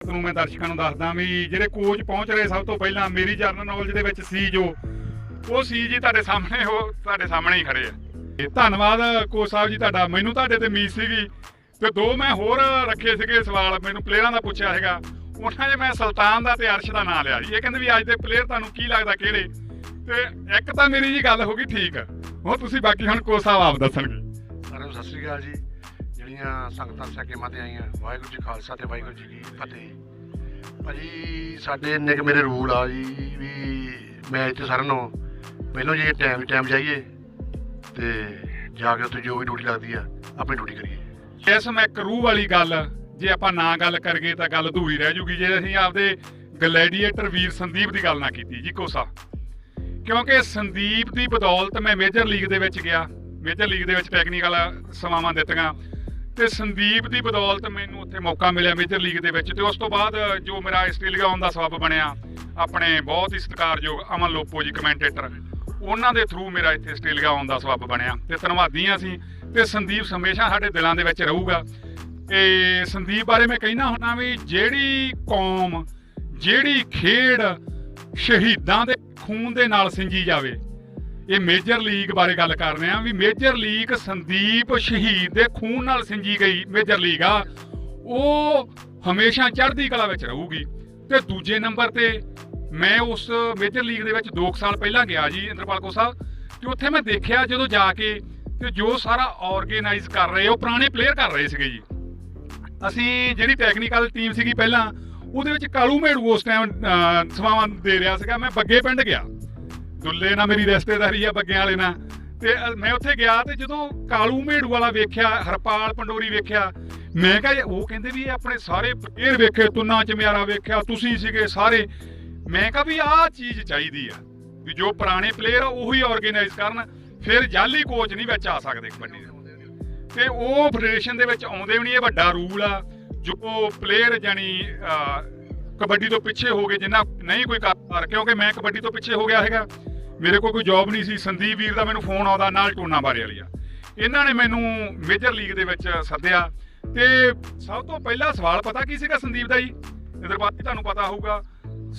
ਨੂੰ ਮੈਂ ਦਰਸ਼ਕਾਂ ਨੂੰ ਦੱਸਦਾ ਵੀ ਜਿਹੜੇ ਕੋਚ ਪਹੁੰਚ ਰਹੇ ਸਭ ਤੋਂ ਪਹਿਲਾਂ ਮੇਰੀ ਜਰਨਲ ਨੌਲੇਜ ਦੇ ਵਿੱਚ ਸੀ ਜੋ, ਉਹ ਸੀ ਜੀ ਤੁਹਾਡੇ ਸਾਹਮਣੇ, ਉਹ ਤੁਹਾਡੇ ਸਾਹਮਣੇ ਹੀ ਖੜੇ ਆ। ਧੰਨਵਾਦ ਕੋਚ ਸਾਹਿਬ ਜੀ ਤੁਹਾਡਾ, ਮੈਨੂੰ ਤੁਹਾਡੇ ਤੇ ਉਮੀਦ ਸੀਗੀ। ਤੇ ਦੋ ਮੈਂ ਹੋਰ ਰੱਖੇ ਸੀਗੇ ਸਵਾਲ, ਮੈਨੂੰ ਪਲੇਅਰਾਂ ਦਾ ਪੁੱਛਿਆ ਹੈਗਾ ਉਹਨਾਂ 'ਚ ਮੈਂ ਸੁਲਤਾਨ ਦਾ ਤੇ ਅਰਸ਼ ਦਾ ਨਾਂ ਲਿਆ ਜੀ। ਇਹ ਕਹਿੰਦੇ ਵੀ ਅੱਜ ਦੇ ਪਲੇਅਰ ਤੁਹਾਨੂੰ ਕੀ ਲੱਗਦਾ, ਕਿਹੜੇ? ਤੇ ਇੱਕ ਤਾਂ ਮੇਰੀ ਜੀ ਗੱਲ ਹੋ ਗਈ ਠੀਕ। ਹੁਣ ਤੁਸੀਂ ਬਾਕੀ ਹੁਣ ਕੋਚ ਸਾਹਿਬ ਆਪ ਦੱਸਣਗੇ। ਸਾਰਿਆਂ ਨੂੰ ਸਤਿ ਸ੍ਰੀ ਅਕਾਲ ਜੀ। ਜਿਹੜੀਆਂ ਸੰਗਤਾਂ ਸਕੇ ਤੇ ਆਈਆਂ ਵਾਹਿਗੁਰੂ ਜੀ ਖਾਲਸਾ ਤੇ ਵਾਹਿਗੁਰੂ ਜੀ ਕੀ ਫਤਿਹ। ਭਾਜੀ ਸਾਡੇ ਇੰਨੇ ਕੁ ਮੇਰੇ ਰੂਲ ਆ ਜੀ ਵੀ ਮੈਚ ਤੇ ਸਾਰਿਆਂ ਨੂੰ ਪਹਿਲਾਂ ਜੇ ਟਾਈਮ ਟਾਈਮ ਜਾਈਏ ਤੇ ਜਾ ਕੇ ਉੱਥੇ ਜੋ ਵੀ ਡਿਊਟੀ ਲੱਗਦੀ ਆ ਆਪਣੀ ਡਿਊਟੀ ਕਰੀਏ। ਇਸ ਮੈਂ ਕਰੂ ਵਾਲੀ ਗੱਲ ਜੇ ਆਪਾਂ ਨਾ ਗੱਲ ਕਰਗੇ ਤਾਂ ਗੱਲ ਅਧੂਰੀ ਰਹਿ ਜੂਗੀ ਜੇ ਅਸੀਂ ਆਪਦੇ ਗਲੈਡੀਏਟਰ ਵੀਰ ਸੰਦੀਪ ਦੀ ਗੱਲ ਨਾ ਕੀਤੀ ਜੀ ਕੋਸਾ ਕਿਉਂਕਿ ਸੰਦੀਪ ਦੀ ਬਦੌਲਤ ਮੈਂ ਮੇਜਰ ਲੀਗ ਦੇ ਵਿੱਚ ਗਿਆ। ਮੇਜਰ ਲੀਗ ਦੇ ਵਿੱਚ ਟੈਕਨੀਕਲ ਸੇਵਾਵਾਂ ਦਿੱਤੀਆਂ। ਤੇ ਸੰਦੀਪ ਦੀ ਬਦੌਲਤ ਮੈਨੂੰ ਉੱਥੇ ਮੌਕਾ ਮਿਲਿਆ ਮੇਜਰ ਲੀਗ ਦੇ ਵਿੱਚ। ਤੇ ਉਸ ਤੋਂ ਬਾਅਦ ਜੋ ਮੇਰਾ ਆਸਟ੍ਰੇਲੀਆ ਆਉਣ ਦਾ ਸਬਬ ਬਣਿਆ, ਆਪਣੇ ਬਹੁਤ ਹੀ ਸਤਿਕਾਰਯੋਗ ਅਮਨ ਲੋਪੋ ਜੀ ਕਮੈਂਟੇਟਰ ਉਹਨਾਂ ਦੇ ਥਰੂ ਮੇਰਾ ਇੱਥੇ ਆਸਟ੍ਰੇਲੀਆ ਆਉਣ ਦਾ ਸਬਬ ਬਣਿਆ। ਤੇ ਧੰਨਵਾਦੀ ਹਾਂ ਅਸੀਂ। ਤੇ ਸੰਦੀਪ ਹਮੇਸ਼ਾ ਸਾਡੇ ਦਿਲਾਂ ਦੇ ਵਿੱਚ ਰਹੂਗਾ। ਤੇ ਸੰਦੀਪ ਬਾਰੇ ਮੈਂ ਕਹਿਣਾ ਹੁੰਦਾ ਵੀ ਜਿਹੜੀ ਕੌਮ, ਜਿਹੜੀ ਖੇਡ ਸ਼ਹੀਦਾਂ ਦੇ ਖੂਨ ਦੇ ਨਾਲ ਸਿੰਜੀ ਜਾਵੇ। ਇਹ ਮੇਜਰ ਲੀਗ ਬਾਰੇ ਗੱਲ ਕਰ ਰਹੇ ਆ ਵੀ ਮੇਜਰ ਲੀਗ ਸੰਦੀਪ ਸ਼ਹੀਦ ਦੇ ਖੂਨ ਨਾਲ ਸਿੰਜੀ ਗਈ ਮੇਜਰ ਲੀਗ ਆ। ਉਹ ਹਮੇਸ਼ਾ ਚੜ੍ਹਦੀ ਕਲਾ ਵਿੱਚ ਰਹੂਗੀ। ਤੇ ਦੂਜੇ ਨੰਬਰ ਤੇ ਮੈਂ ਉਸ ਮੇਜਰ ਲੀਗ ਦੇ ਵਿੱਚ 2 ਸਾਲ ਪਹਿਲਾਂ ਗਿਆ ਜੀ ਇੰਦਰਪਾਲ ਕੋ ਸਾਹਿਬ ਤੇ ਉੱਥੇ ਮੈਂ ਦੇਖਿਆ ਜਦੋਂ ਜਾ ਕੇ ਤੇ ਜੋ ਸਾਰਾ ਆਰਗੇਨਾਈਜ਼ ਕਰ ਰਹੇ, ਉਹ ਪੁਰਾਣੇ ਪਲੇਅਰ ਕਰ ਰਹੇ ਸੀਗੇ ਜੀ। ਅਸੀਂ ਜਿਹੜੀ ਟੈਕਨੀਕਲ ਟੀਮ ਸੀਗੀ ਪਹਿਲਾਂ ਉਹਦੇ ਵਿੱਚ ਕਾਲੂ ਮੇੜੂ ਉਸ ਟਾਈਮ ਸਮਾਵਾਂ ਦੇ ਰਿਹਾ ਸੀਗਾ। ਮੈਂ ਬੱਗੇ ਪਿੰਡ ਗਿਆ। ਦੁੱਲੇ ਨਾਲ ਮੇਰੀ ਰਿਸ਼ਤੇਦਾਰੀ ਆ, ਬੱਗਿਆਂ ਵਾਲੇ ਨਾਲ। ਤੇ ਮੈਂ ਉੱਥੇ ਗਿਆ ਤੇ ਜਦੋਂ ਕਾਲੂ ਮੇੜੂ ਵਾਲਾ ਵੇਖਿਆ, ਹਰਪਾਲ ਪੰਡੋਰੀ ਵੇਖਿਆ, ਮੈਂ ਕਿਹਾ ਉਹ ਕਹਿੰਦੇ ਵੀ ਇਹ ਆਪਣੇ ਸਾਰੇ ਪਲੇਅਰ ਵੇਖੇ, ਤੁੰਨਾ ਚਮਿਆਰਾ ਵੇਖਿਆ, ਤੁਸੀਂ ਸੀਗੇ ਸਾਰੇ। ਮੈਂ ਕਿਹਾ ਵੀ ਆਹ ਚੀਜ਼ ਚਾਹੀਦੀ ਆ, ਵੀ ਜੋ ਪੁਰਾਣੇ ਪਲੇਅਰ ਆ, ਉਹੀ ਆਰਗੇਨਾਈਜ਼ ਕਰਨ। ਫਿਰ ਜਾਲੀ ਕੋਚ ਨਹੀਂ ਵਿੱਚ ਆ ਸਕਦੇ ਕਬੱਡੀ ਦੇ। ਤੇ ਉਹ ਫੈਡਰੇਸ਼ਨ ਦੇ ਵਿੱਚ ਆਉਂਦੇ ਵੀ ਨਹੀਂ, ਇਹ ਵੱਡਾ ਰੂਲ ਆ। ਜੋ ਪਲੇਅਰ ਜਾਨੀ ਕਬੱਡੀ ਤੋਂ ਪਿੱਛੇ ਹੋ ਗਏ, ਜਿੰਨਾ ਨਹੀਂ ਕੋਈ ਕਰ ਕਿਉਂਕਿ ਮੈਂ ਕਬੱਡੀ ਤੋਂ ਪਿੱਛੇ ਹੋ ਗਿਆ ਹੈਗਾ ਮੇਰੇ ਕੋਲ ਕੋਈ ਜੌਬ ਨਹੀਂ ਸੀ। ਸੰਦੀਪ ਵੀਰ ਦਾ ਮੈਨੂੰ ਫੋਨ ਆਉਂਦਾ ਨਾਲ ਟੂਨਾ ਬਾਰੇ ਵਾਲੀ ਆ। ਇਹਨਾਂ ਨੇ ਮੈਨੂੰ ਮੇਜਰ ਲੀਗ ਦੇ ਵਿੱਚ ਸੱਦਿਆ। ਤੇ ਸਭ ਤੋਂ ਪਹਿਲਾ ਸਵਾਲ ਪਤਾ ਕੀ ਸੀਗਾ ਸੰਦੀਪ ਦਾ ਜੀ? ਇਧਰਬਾਤੀ ਤੁਹਾਨੂੰ ਪਤਾ ਹੋਊਗਾ।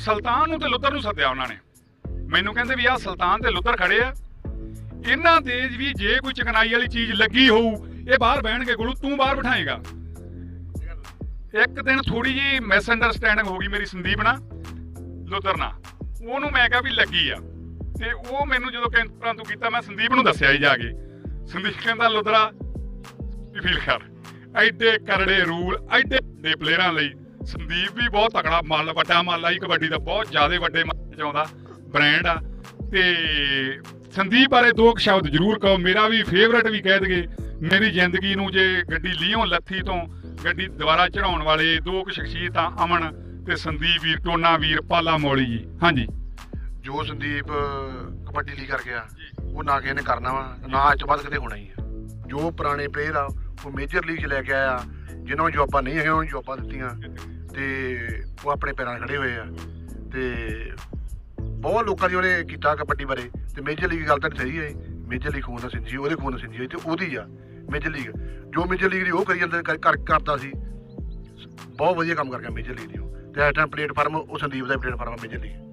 ਸੁਲਤਾਨ ਨੂੰ ਤੇ ਲੁੱਤਰ ਨੂੰ ਸੱਦਿਆ ਉਹਨਾਂ ਨੇ। ਮੈਨੂੰ ਕਹਿੰਦੇ ਵੀ ਆਹ ਸੁਲਤਾਨ ਤੇ ਲੁੱਤਰ ਖੜੇ ਆ। ਇਹਨਾਂ ਦੇ ਵੀ ਜੇ ਕੋਈ ਚਕਨਾਈ ਵਾਲੀ ਚੀਜ਼ ਲੱਗੀ ਹੋਊ, ਇਹ ਬਾਹਰ ਬਹਿਣਗੇ। ਗੁਰੂ, ਤੂੰ ਬਾਹਰ ਬਿਠਾਏਗਾ। ਇੱਕ ਦਿਨ ਥੋੜੀ ਜੀ ਮਿਸ ਅੰਡਰਸਟੈਂਡਿੰਗ ਹੋ ਗਈ ਮੇਰੀ ਸੰਦੀਪ ਨਾਲ ਲੁੱਤਰ ਨਾਲ। ਉਹਨੂੰ ਮੈਂ ਕਿਹਾ ਵੀ ਲੱਗੀ ਆ। ਤੇ ਉਹ ਮੈਨੂੰ ਜਦੋਂ ਕੈਂਪਰਾਂ ਤੋਂ ਕੀਤਾ, ਮੈਂ ਸੰਦੀਪ ਨੂੰ ਦੱਸਿਆ ਹੀ ਜਾ ਕੇ। ਸੰਦੀਪ ਕਹਿੰਦਾ, ਲੁੱਤਰਾ, ਵੀ ਫੀਲ ਕਰ। ਐਡੇ ਕਰੜੇ ਰੂਲ, ਐਡੇ ਦੇ ਪਲੇਅਰਾਂ ਲਈ ਸੰਦੀਪ ਵੀ ਬਹੁਤ ਤਕੜਾ ਮੱਲ, ਵੱਡਾ ਮੱਲ ਆ। ਕਬੱਡੀ ਦਾ ਬਹੁਤ ਜ਼ਿਆਦਾ ਵੱਡੇ ਮੱਲ ਚ ਬ੍ਰਾਂਡ ਆ। ਤੇ ਸੰਦੀਪ ਬਾਰੇ ਦੋ ਕੁ ਸ਼ਬਦ ਜ਼ਰੂਰ ਕਹੋ। ਮੇਰਾ ਵੀ ਫੇਵਰਟ ਵੀ ਕਹਿ ਦਗੇ ਮੇਰੀ ਜ਼ਿੰਦਗੀ ਨੂੰ ਜੇ ਗੱਡੀ ਲੀਓਂ ਲੱਥੀ ਤੋਂ ਗੱਡੀ ਦੁਬਾਰਾ ਚੜਾਉਣ ਵਾਲੇ ਦੋ ਕੁ ਸ਼ਖਸੀਅਤਾਂ ਅਮਨ ਤੇ ਸੰਦੀਪ ਵੀਰ ਟੋਨਾ ਵੀਰ ਪਾਲਾ ਮੌਲੀ ਜੀ। ਹਾਂਜੀ। ਜੋ ਸੰਦੀਪ ਕਬੱਡੀ ਲਈ ਕਰ ਗਿਆ ਉਹ ਨਾ ਕਿਸੇ ਨੇ ਕਰਨਾ ਵਾ ਨਾ ਅੱਜ ਤੋਂ ਬਾਅਦ ਕਦੇ ਹੋਣਾ ਹੀ ਆ। ਜੋ ਪੁਰਾਣੇ ਪਲੇਅਰ ਆ ਉਹ ਮੇਜਰ ਲੀਗ 'ਚ ਲੈ ਕੇ ਆਇਆ ਜਿਨ੍ਹਾਂ ਨੂੰ ਜੋਬਾਂ ਨਹੀਂ ਹੈਗੀਆਂ ਉਹਨਾਂ ਨੂੰ ਜੋਬਾਂ ਦਿੱਤੀਆਂ ਤੇ ਉਹ ਆਪਣੇ ਪੈਰਾਂ 'ਤੇ ਖੜੇ ਹੋਏ ਆ। ਤੇ ਬਹੁਤ ਲੋਕਾਂ ਦੀ ਉਹਨੇ ਕੀਤਾ ਕਬੱਡੀ ਬਾਰੇ ਤੇ ਮੇਜਰ ਲੀਗ ਗੱਲ ਤਾਂ ਸਹੀ ਹੈ ਮੇਜਰ ਲੀਗ ਖੂਨ ਦਾ ਸਿੰਜੀ ਉਹਦੇ ਖੂਨ ਦਾ ਸਿੰਜੀ ਤੇ ਉਹਦੀ ਆ। ਮੇਜਰ ਲੀਗ ਜੋ ਮੇਜਰ ਲੀਗ ਦੀ ਉਹ ਕਰੀ ਜਾਂਦਾ, ਕਰ- ਕਰ- ਕਰਦਾ ਸੀ। ਬਹੁਤ ਵਧੀਆ ਕੰਮ ਕਰ ਗਿਆ ਮੇਜਰ ਲੀਗ ਦੀ ਉਹ। ਤੇ ਇਸ ਟਾਈਮ ਪਲੇਟਫਾਰਮ ਉਹ ਸੰਦੀਪ ਦਾ ਪਲੇਟਫਾਰਮ ਆ ਮੇਜਰ ਲੀਗ